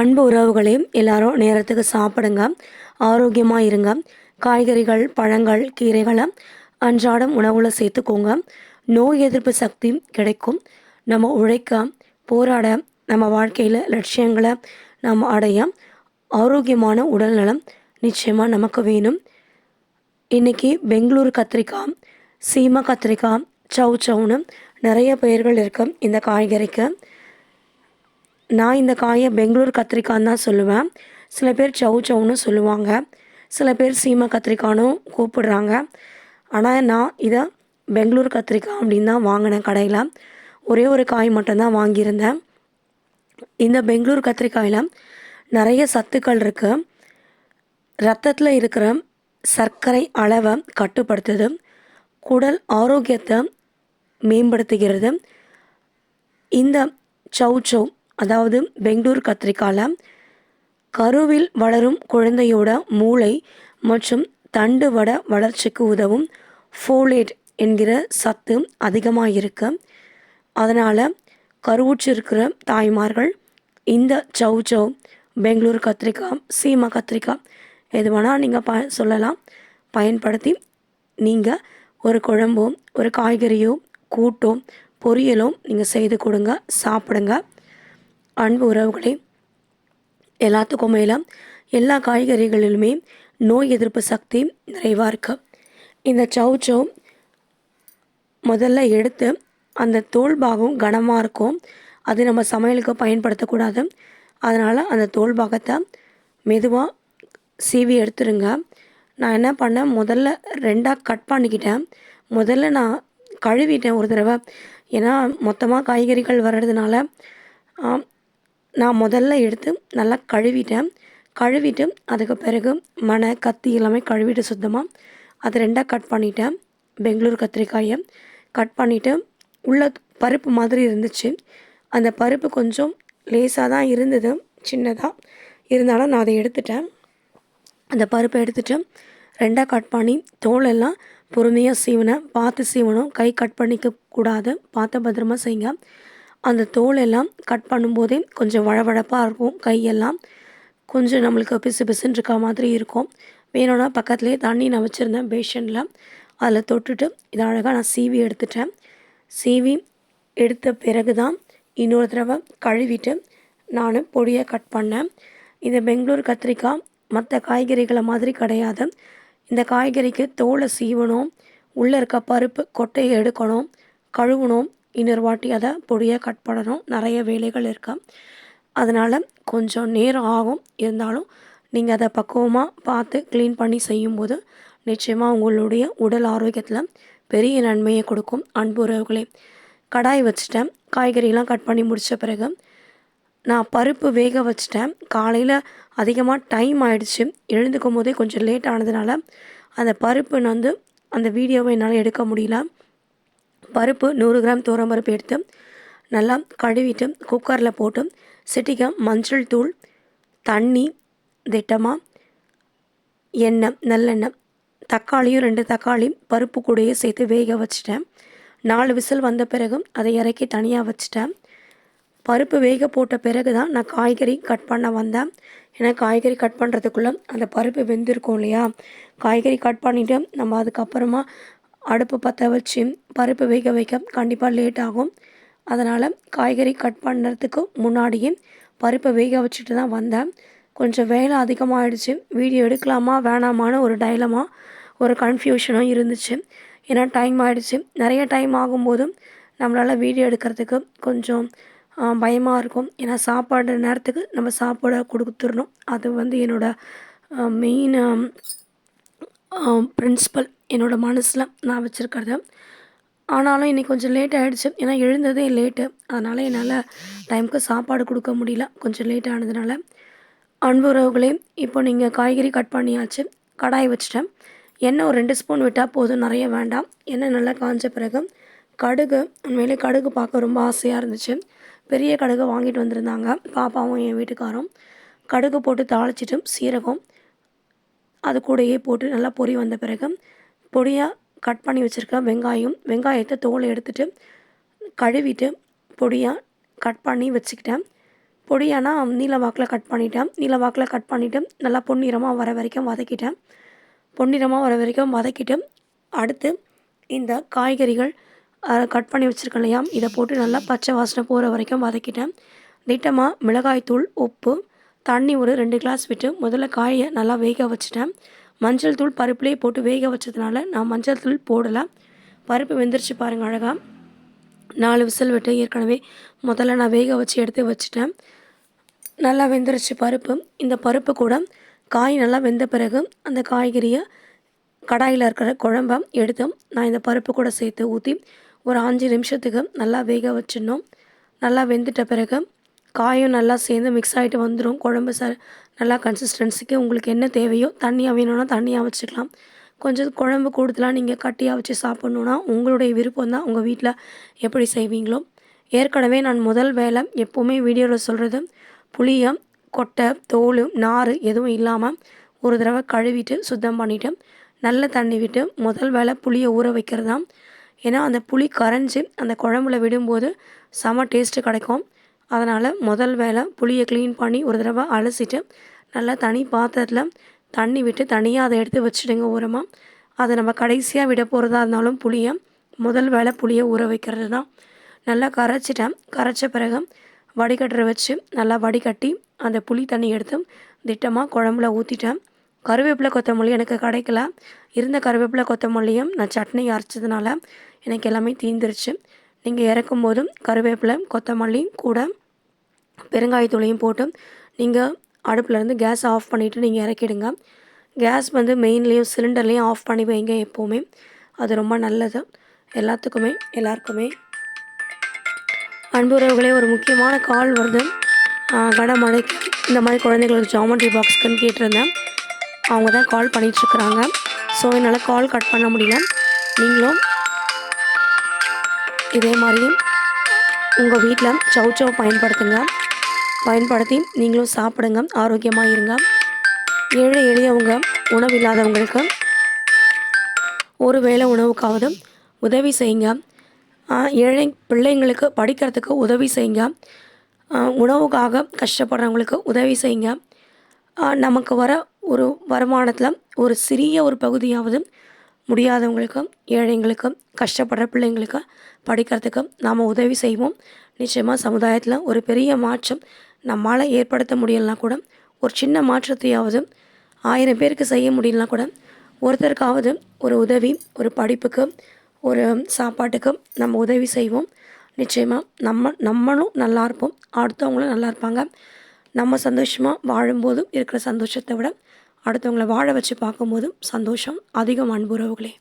அன்பு உறவுகளே எல்லாரும் நேரத்துக்கு சாப்பிடுங்க. ஆரோக்கியமாக இருங்க. காய்கறிகள் பழங்கள் கீரைகளை அன்றாடம் உணவில் சேர்த்துக்கோங்க. நோய் எதிர்ப்பு சக்தி கிடைக்கும். நம்ம உழைக்க போராட நம்ம வாழ்க்கையில் லட்சியங்களை நம்ம அடைய ஆரோக்கியமான உடல்நலம் நிச்சயமாக நமக்கு வேணும். இன்றைக்கி பெங்களூர் கத்திரிக்காய் சீம கத்திரிக்காய் சவு சவுன்னு நிறைய பெயர்கள் இருக்கு இந்த காய்கறிக்கு. நான் இந்த காயை பெங்களூர் கத்திரிக்காய்ன்னு தான் சொல்லுவேன். சில பேர் சவு சவுன்னு சொல்லுவாங்க. சில பேர் சீம கத்திரிக்காயும் கூப்பிடுறாங்க. ஆனால் நான் இதை பெங்களூர் கத்திரிக்காய் அப்படின்னு தான் வாங்கினேன் கடையில். ஒரே ஒரு காய் மட்டும்தான் வாங்கியிருந்தேன். இந்த பெங்களூர் கத்திரிக்காயில் நிறைய சத்துக்கள் இருக்குது ரத்தத்தில் இருக்கிற சர்க்கரை அளவை கட்டுப்படுத்துது. குடல் ஆரோக்கியத்தை மேம்படுத்துகிறது. இந்த சௌ அதாவது பெங்களூர் கத்திரிக்காயில் கருவில் வளரும் குழந்தையோட மூளை மற்றும் தண்டு வட வளர்ச்சிக்கு உதவும் ஃபோலேட் என்கிற சத்து அதிகமாக இருக்கு அதனால் கருவுற்றிருக்கிற தாய்மார்கள் இந்த சௌ சௌ பெங்களூர் கத்திரிக்காய் சீமா கத்திரிக்காய் எது வேணால் நீங்கள் ப சொல்லலாம். பயன்படுத்தி நீங்கள் ஒரு குழம்போ ஒரு காய்கறியோ கூட்டோ பொரியலோ நீங்கள் செய்து கொடுங்க சாப்பிடுங்க. அன்பு உறவுகளே எல்லாத்துக்கும் மேலாம் எல்லா காய்கறிகளிலுமே நோய் எதிர்ப்பு சக்தி நிறைவாக இருக்கு. இந்த சவு சவ் முதல்ல எடுத்து அந்த தோல் பாகம் கனமாக இருக்கும். அது நம்ம சமையலுக்கு பயன்படுத்தக்கூடாது. அதனால் அந்த தோல் பாகத்தை மெதுவாக சீவி எடுத்துருங்க. நான் என்ன பண்ணேன்? முதல்ல ரெண்டாக கட் பண்ணிக்கிட்டேன். முதல்ல நான் கழுவிட்டேன் ஒரு தடவை. ஏன்னா மொத்தமாக காய்கறிகள் வர்றதுனால நான் முதல்ல எடுத்து நல்லா கழுவிட்டேன். கழுவிட்டு அதுக்கு பிறகு மனை கத்தி எல்லாமே கழுவிட்டு சுத்தமாக அது ரெண்டாக கட் பண்ணிட்டேன். பெங்களூர் கத்திரிக்காயை கட் பண்ணிவிட்டு உள்ள பருப்பு மாதிரி இருந்துச்சு. அந்த பருப்பு கொஞ்சம் லேசாக தான் இருந்தது. சின்னதாக இருந்தாலும் நான் அதை எடுத்துட்டேன். அந்த பருப்பை எடுத்துட்டு ரெண்டாக கட் பண்ணி தோலெல்லாம் பொறுமையாக சீவினேன். பார்த்து சீவணும். கை கட் பண்ணிக்க கூடாது. பார்த்து பத்திரமா செய்யுங்க. அந்த தோலெல்லாம் கட் பண்ணும்போதே கொஞ்சம் வழவழப்பாக இருக்கும் கையெல்லாம். கொஞ்சம் நம்மளுக்கு பிசு பிசுன்னு இருக்க மாதிரி இருக்கும். வேணும்னா பக்கத்துலேயே தண்ணி நான் வச்சுருந்தேன் பேஷனில். அதில் தொட்டுட்டு இதை அழகாக நான் சீவி எடுத்துட்டேன். சீவி எடுத்த பிறகு தான் இன்னொரு தடவை கழுவிட்டு நான் பொடியை கட் பண்ணேன். இந்த பெங்களூர் கத்திரிக்காய் மற்ற காய்கறிகளை மாதிரி கிடையாது. இந்த காய்கறிக்கு தோலை சீவணும் உள்ளே இருக்க பருப்பு கொட்டையை எடுக்கணும் கழுவணும் இன்னொரு வாட்டி அதை பொடியாக கட் பண்ணணும். நிறைய வேலைகள் இருக்கா. அதனால் கொஞ்சம் நேரம் ஆகும். இருந்தாலும் நீங்கள் அதை பக்குவமாக பார்த்து க்ளீன் பண்ணி செய்யும்போது நிச்சயமாக உங்களுடைய உடல் ஆரோக்கியத்தில் பெரிய நன்மையை கொடுக்கும். அன்பு உறவுகளே கடாய் வச்சுட்டேன். காய்கறிலாம் கட் பண்ணி முடித்த பிறகு நான் பருப்பு வேக வச்சிட்டேன். காலையில் அதிகமாக டைம் ஆகிடுச்சு எழுந்துக்கும் போதே கொஞ்சம் லேட் ஆனதுனால அந்த பருப்பு வந்து அந்த வீடியோவை என்னால் எடுக்க முடியல. பருப்பு நூறு கிராம் துவரம் பருப்பு எடுத்து நல்லா கழுவிட்டு குக்கரில் போட்டு சிட்டிக்க மஞ்சள் தூள் தண்ணி திட்டமாக எண்ணெய் நல்லெண்ணெய் தக்காளியும் ரெண்டு தக்காளி பருப்பு கூடையும் சேர்த்து வேக வச்சிட்டேன். நாலு விசில் வந்த பிறகு அதை இறக்கி தனியாக வச்சிட்டேன். பருப்பு வேக போட்ட பிறகு தான் நான் காய்கறி கட் பண்ண வந்தேன். ஏன்னா காய்கறி கட் பண்ணுறதுக்குள்ளே அந்த பருப்பு வெந்திருக்கும் இல்லையா? காய்கறி கட் பண்ணிவிட்டு நம்ம அதுக்கப்புறமா அடுப்பு பற்ற வச்சு பருப்பு வேக வைக்க கண்டிப்பாக லேட் ஆகும். அதனால் காய்கறி கட் பண்ணுறதுக்கு முன்னாடியே பருப்பை வேக வச்சுட்டு தான் வந்தேன். கொஞ்சம் வேலை அதிகமாகிடுச்சு வீடியோ எடுக்கலாமா வேணாமான்னு ஒரு டைலமாக ஒரு கன்ஃபியூஷனும் இருந்துச்சு. ஏன்னா டைம் ஆகிடுச்சு நிறைய டைம் ஆகும்போதும் நம்மளால் வீடியோ எடுக்கிறதுக்கு கொஞ்சம் பயமாக இருக்கும். ஏன்னா சாப்பாடு நேரத்துக்கு நம்ம சாப்பாடை கொடுத்துடணும். அது வந்து என்னோடய மெயின் பிரின்சிபல் என்னோடய மனசில் நான் வச்சுருக்கிறது. ஆனாலும் இன்றைக்கி கொஞ்சம் லேட் ஆகிடுச்சு ஏன்னா எழுந்ததே லேட்டு அதனால் என்னால் டைமுக்கு சாப்பாடு கொடுக்க முடியல. கொஞ்சம் லேட் ஆனதுனால. அன்பு உறவுகளே இப்போ நீங்கள் காய்கறி கட் பண்ணியாச்சு. கடாய் வச்சுட்டேன். எண்ணெய் ஒரு ரெண்டு ஸ்பூன் விட்டால் போதும். நிறைய வேண்டாம். எண்ணெய் நல்லா காஞ்ச பிறகு கடுகு உண்மையிலே கடுகு பார்க்க ரொம்ப ஆசையாக இருந்துச்சு. பெரிய கடுகு வாங்கிட்டு வந்திருந்தாங்க. பாப்பாவும் என் வீட்டுக்காரும். கடுகு போட்டு தாளிச்சிட்டு சீரகம் அது கூடயே போட்டு நல்லா பொரி வந்த பிறகு பொடியாக கட் பண்ணி வச்சுருக்க வெங்காயம் வெங்காயத்தை தோலை எடுத்துட்டு கழுவிட்டு பொடியாக கட் பண்ணி வச்சுக்கிட்டேன். பொடியானா நீல வாக்கில் கட் பண்ணிட்டேன். நீல வாக்கில் கட் பண்ணிவிட்டு நல்லா பொன்னிறமாக வர வரைக்கும் வதக்கிட்டேன். பொன்னிறமாக வர வரைக்கும் வதக்கிட்டு அடுத்து இந்த காய்கறிகள் கட் பண்ணி வச்சுருக்கேன் இல்லையா? இதை போட்டு நல்லா பச்சை வாசனை போகிற வரைக்கும் வதக்கிட்டேன். திட்டமாக மிளகாய்த்தூள் உப்பு தண்ணி ஒரு ரெண்டு கிளாஸ் விட்டு முதல்ல காயை நல்லா வேக வச்சுட்டேன். மஞ்சள் தூள் பருப்புலேயே போட்டு வேக வச்சதுனால நான் மஞ்சள் தூள் போடலாம். பருப்பு வெந்துருச்சு பாருங்கள் அழகாக நாலு விசில் விட்டு ஏற்கனவே முதல்ல நான் வேக வச்சு எடுத்து வச்சுட்டேன். நல்லா வெந்துருச்சு பருப்பு. இந்த பருப்பு கூட காய் நல்லா வெந்த பிறகு அந்த காய்கறியை கடாயில் இருக்கிற குழம்ப எடுத்து நான் இந்த பருப்பு கூட சேர்த்து ஊற்றி ஒரு அஞ்சு நிமிஷத்துக்கு நல்லா வேக வச்சிடணும். நல்லா வெந்துட்ட பிறகு காயும் நல்லா சேர்ந்து மிக்ஸ் ஆகிட்டு வந்துடும் குழம்பு ச நல்லா கன்சிஸ்டன்சிக்கு உங்களுக்கு என்ன தேவையோ தண்ணியாக வேணும்னா தண்ணியாக வச்சுக்கலாம். கொஞ்சம் குழம்பு கூடுதலாக நீங்கள் கட்டியாக வச்சு சாப்பிட்ணுன்னா உங்களுடைய விருப்பம் தான் உங்கள் வீட்டில் எப்படி செய்வீங்களோ. ஏற்கனவே நான் முதல் வேலை எப்போவுமே வீடியோவில் சொல்கிறது புளியம் கொட்டை தோல் நார் எதுவும் இல்லாமல் ஒரு தடவை கழுவிட்டு சுத்தம் பண்ணிவிட்டு நல்ல தண்ணி விட்டு முதல் வேலை புளியை ஊற வைக்கிறது தான் ஏன்னா அந்த புளி கரைஞ்சி அந்த குழம்புல விடும்போது செம டேஸ்ட்டு கிடைக்கும். அதனால் முதல் வேலை புளியை க்ளீன் பண்ணி ஒரு தடவை அலசிட்டு நல்லா தனி பாத்திரத்தில் தண்ணி விட்டு தனியாக அதை எடுத்து வச்சுடுங்க ஓரமாக அதை நம்ம கடைசியாக விட போகிறதா இருந்தாலும் புளியை முதல் வேலை புளியை ஊற வைக்கிறது தான் நல்லா கரைச்சிட்டேன். கரைச்ச பிறகு வடிகட்டுற வச்சு நல்லா வடிகட்டி அந்த புளி தண்ணி எடுத்து திட்டமாக குழம்புல ஊற்றிட்டேன் கருவேப்பிலை கொத்தமல்லி எனக்கு கிடைக்கல. இருந்த கருவேப்பிலை கொத்தமல்லியும் நான் சட்னி அரைச்சதுனால எனக்கு எல்லாமே தீந்துருச்சு. நீங்கள் இறக்கும் போதும் கருவேப்பிலை கொத்தமல்லி கூட பெருங்காயத்தூளையும் போட்டு நீங்கள் அடுப்புலேருந்து கேஸ் ஆஃப் பண்ணிவிட்டு நீங்கள் இறக்கிடுங்க. கேஸ் வந்து மெயின்லேயும் சிலிண்டர்லேயும் ஆஃப் பண்ணி வைங்க எப்போவுமே. அது ரொம்ப நல்லது. எல்லாத்துக்குமே எல்லாருக்குமே. அன்புறவுகளே ஒரு முக்கியமான கால் வருது. கனமழைக்கு. இந்த மாதிரி குழந்தைங்களுக்கு ஜாமெண்ட்ரி பாக்ஸ்க்குன்னு கேட்டிருந்தேன். அவங்க தான் கால் பண்ணிகிட்ருக்குறாங்க ஸோ என்னால் கால் கட் பண்ண முடியல. நீங்களும் இதே மாதிரி உங்கள் வீட்டில் சவு சவு பயன்படுத்துங்க. பயன்படுத்தி நீங்களும் சாப்பிடுங்க ஆரோக்கியமாக இருங்க. ஏழை எளியவங்க உணவு இல்லாதவங்களுக்கு ஒரு வேளை உணவுக்காவது உதவி செய்யுங்க. ஏழை பிள்ளைங்களுக்கு படிக்கிறதுக்கு உதவி செய்யுங்க. உணவுக்காக கஷ்டப்படுறவங்களுக்கு உதவி செய்யுங்க. நமக்கு வர ஒரு வருமானத்தில் ஒரு சிறிய ஒரு பகுதியாவது முடியாதவங்களுக்கும் ஏழைங்களுக்கும் கஷ்டப்படுற பிள்ளைங்களுக்கு படிக்கிறதுக்கு நாம் உதவி செய்வோம். நிச்சயமாக சமுதாயத்தில் ஒரு பெரிய மாற்றம் நம்மால் ஏற்படுத்த முடியலனா கூட ஒரு சின்ன மாற்றத்தையாவது ஆயிரம் பேருக்கு செய்ய முடியலனா கூட ஒருத்தருக்காவது ஒரு உதவி ஒரு படிப்புக்கு ஒரு சாப்பாட்டுக்கு நம்ம உதவி செய்வோம். நிச்சயமாக நம்ம நம்மளும் நல்லா இருப்போம். அடுத்தவங்களும் நல்லா இருப்பாங்க. நம்ம சந்தோஷமாக வாழும்போதும் இருக்கிற சந்தோஷத்தை விட அடுத்தவங்கள வாழ வச்சு பார்க்கும்போதும் சந்தோஷம். அதிகம் அன்புறவுகளே.